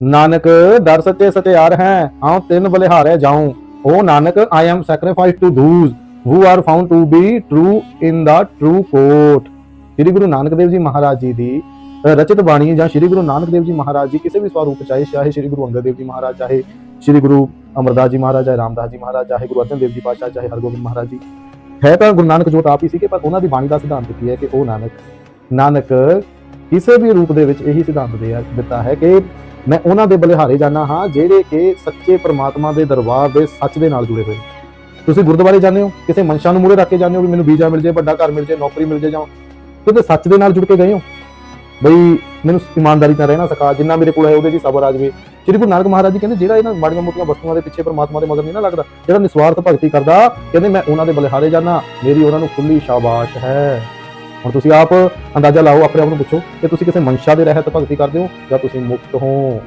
ਨਾਨਕ ਦਰ ਸੱਚੇ ਸਤਿਆਰ ਹੈ ਆਉ ਤਿੰਨ ਬਲਿਹਾਰੇ ਜਾਉ। ਓ Nanak I am sacrifice to those who are found to be true in the true court Sri Guru Nanak Dev ji Maharaj ji ਦੀ ਅ, ਰਚਿਤ ਬਾਣੀ ਜਾਂ ਸ੍ਰੀ ਗੁਰੂ ਨਾਨਕ ਦੇਵ ਜੀ ਮਹਾਰਾਜ ਜੀ ਕਿਸੇ ਵੀ ਸਵਰੂਪ ਚਾਹੇ ਚਾਹੇ ਸ੍ਰੀ ਗੁਰੂ ਅੰਗਦ ਦੇਵ ਜੀ ਮਹਾਰਾਜ ਚਾਹੇ ਸ੍ਰੀ ਗੁਰੂ ਅਮਰਦਾਸ ਜੀ ਮਹਾਰਾਜ ਚਾਹੇ ਰਾਮਦਾਸ ਜੀ ਮਹਾਰਾਜ ਚਾਹੇ ਗੁਰੂ ਅਰਜਨ ਦੇਵ ਜੀ ਪਾਤਸ਼ਾਹ ਚਾਹੇ ਹਰਗੋਬਿੰਦ ਮਹਾਰਾਜ ਜੀ। ਹੈ ਤਾਂ ਗੁਰੂ ਨਾਨਕ ਜੋਤ ਆਪ ਹੀ ਸੀਗੇ ਪਰ ਉਹਨਾਂ ਦੀ ਬਾਣੀ ਦਾ ਸਿਧਾਂਤ ਕੀ ਹੈ ਕਿ ਉਹ ਨਾਨਕ ਨਾਨਕ ਕਿਸੇ ਵੀ ਰੂਪ ਦੇ ਵਿੱਚ ਇਹੀ ਸਿਧਾਂਤ ਦੇ ਦਿੱਤਾ ਹੈ ਕਿ ਮੈਂ ਉਹਨਾਂ ਦੇ ਬਲਿਹਾਰੇ ਜਾਣਾ ਹਾਂ, ਜਿਹੜੇ ਕਿ ਸੱਚੇ ਪ੍ਰਮਾਤਮਾ ਦੇ ਦਰਬਾਰ ਦੇ ਸੱਚ ਦੇ ਨਾਲ ਜੁੜੇ ਹੋਏ ਤੁਸੀਂ ਗੁਰਦੁਆਰੇ ਜਾਂਦੇ ਹੋ? ਕਿਸੇ ਮਨਸ਼ਾ ਨੂੰ ਮੂਰੇ ਰੱਖ ਕੇ ਜਾਂਦੇ ਹੋ ਵੀ ਮੈਨੂੰ ਵੀਜ਼ਾ ਮਿਲ ਜੇ, ਵੱਡਾ ਘਰ ਮਿਲ ਜੇ, ਨੌਕਰੀ ਮਿਲ ਜੇ ਜਾਂ ਕਿਤੇ ਸੱਚ ਦੇ ਨਾਲ ਜੁੜ ਕੇ ਗਏ ਹੋ? ਬਈ ਮੈਨੂੰ ਇਮਾਨਦਾਰੀ ਨਾਲ ਰਹਿਣਾ ਸਿਖਾ, ਜਿੰਨਾ ਮੇਰੇ ਕੋਲ ਹੈ ਉਹਦੇ 'ਚ ਹੀ ਸਬਰ ਆ ਜਾਵੇ। ਸ੍ਰੀ ਗੁਰੂ ਨਾਨਕ ਮਹਾਰਾਜ ਜੀ ਕਹਿੰਦੇ, ਜਿਹੜਾ ਇਹਨਾਂ ਮਾੜੀਆਂ ਮੋਟੀਆਂ ਵਸਤੂਆਂ ਦੇ ਪਿੱਛੇ ਪਰਮਾਤਮਾ ਦੇ ਮਗਰ ਨਹੀਂ ਨਾ ਲੱਗਦਾ, ਜਿਹੜਾ ਨਿਸਵਾਰਥ ਭਗਤੀ ਕਰਦਾ, ਕਹਿੰਦੇ ਮੈਂ ਉਹਨਾਂ ਦੇ ਬਲਿਹਾਰੇ ਜਾਣਾ ਮੇਰੀ ਉਹਨਾਂ ਨੂੰ ਖੁੱਲੀ ਸ਼ਾਬਾਸ਼ ਹੈ। ਹੁਣ ਤੁਸੀਂ ਆਪ ਅੰਦਾਜ਼ਾ ਲਾਓ, ਆਪਣੇ ਆਪ ਨੂੰ ਪੁੱਛੋ ਕਿ ਤੁਸੀਂ ਕਿਸੇ ਮਨਸ਼ਾ ਦੇ ਰਹਿਤ ਭਗਤੀ ਕਰਦੇ ਹੋ ਜਾਂ ਤੁਸੀਂ ਮੁਕਤ ਹੋ?